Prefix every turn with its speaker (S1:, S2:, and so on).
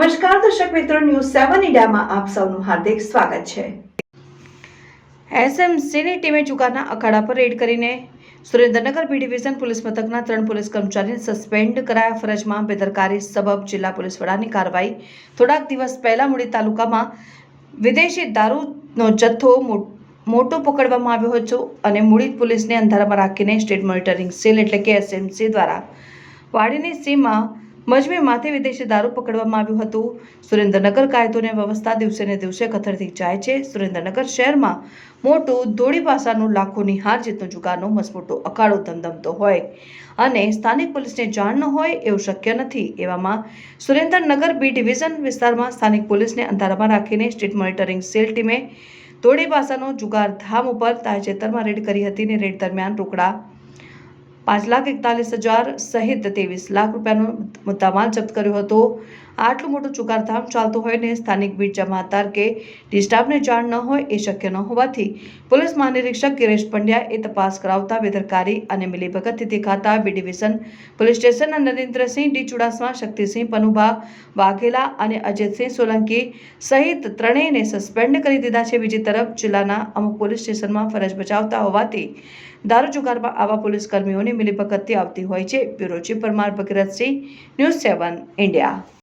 S1: મિત્રો ન્યૂઝ સેવન ઇન્ડિયામાં આપ સૌનું હાર્દિક સ્વાગત છે. એસએમસીની ટીમે ચુકાના અખાડા પર રેડ કરીને સુરેન્દ્રનગર બી ડિવિઝન પોલીસ મથકના ત્રણ પોલીસ કર્મચારીને સસ્પેન્ડ કરાયા ફરજમાં. બેદરકારી સબબ જિલ્લા પોલીસ વડાની કાર્યવાહી થોડાક દિવસ પહેલા મૂડી તાલુકામાં વિદેશી દારૂનો જથ્થો મોટો પકડવામાં આવ્યો હતો અને મૂડી પોલીસને અંધારામાં રાખીને સ્ટેટ મોનિટરિંગ સેલ એટલે કે એસએમસી દ્વારા વાડીની સીમમાં મજમે માથે વિદેશી દારૂ પકડવામાં આવ્યું હતું. સુરેન્દ્રનગર કાયદોને વ્યવસ્થા દિવસે ને દિવસે કથળતી જાય છે. સુરેન્દ્રનગર શહેરમાં મોટું ધોળી ભાષાનું લાખોની હાર જીતનો જુગારનો મસમોટો અકાળો ધમધમતો હોય અને સ્થાનિક પોલીસને જાણ ન હોય એવું શક્ય નથી. એવામાં સુરેન્દ્રનગર બી ડિવિઝન વિસ્તારમાં સ્થાનિક પોલીસને અંધારામાં રાખીને સ્ટ્રીટ મોનિટરિંગ સેલ ટીમે ધોળી પાસાનો જુગાર ધામ ઉપર તાજેતરમાં રેડ કરી હતી ને રેડ દરમિયાન રોકડા પાંચ લાખ એકતાલીસ હજાર સહિત ત્રેવીસ લાખ રૂપિયાનો મુદ્દામાલ જપ્ત કર્યો હતો. આટલું મોટું ચુકારધામ ચાલતું હોય ને સ્થાનિક બીટ જમાદાર કે ડી જાણ ન હોય એ શક્ય ન હોવાથી પોલીસ મહાનિરીક્ષક ગિરેશ પંડ્યા એ તપાસ કરાવતા બેદરકારી અને મિલીભગતથી દેખાતા બી ડિવિઝન, પોલીસ સ્ટેશનના નરેન્દ્રસિંહ ડી ચુડાસમા, શક્તિસિંહ પનુભા, વાઘેલા અને અજયસિંહ સોલંકી સહિત ત્રણેયને સસ્પેન્ડ કરી દીધા છે. બીજી તરફ જિલ્લાના અમુક પોલીસ સ્ટેશનમાં ફરજ બજાવતા હોવાથી દારૂ જુગારમાં આવા પોલીસ કર્મીઓની મિલીભગતથી આવતી હોય છે. Bureau chief Parmar Bhagirathsinh, news seven, India.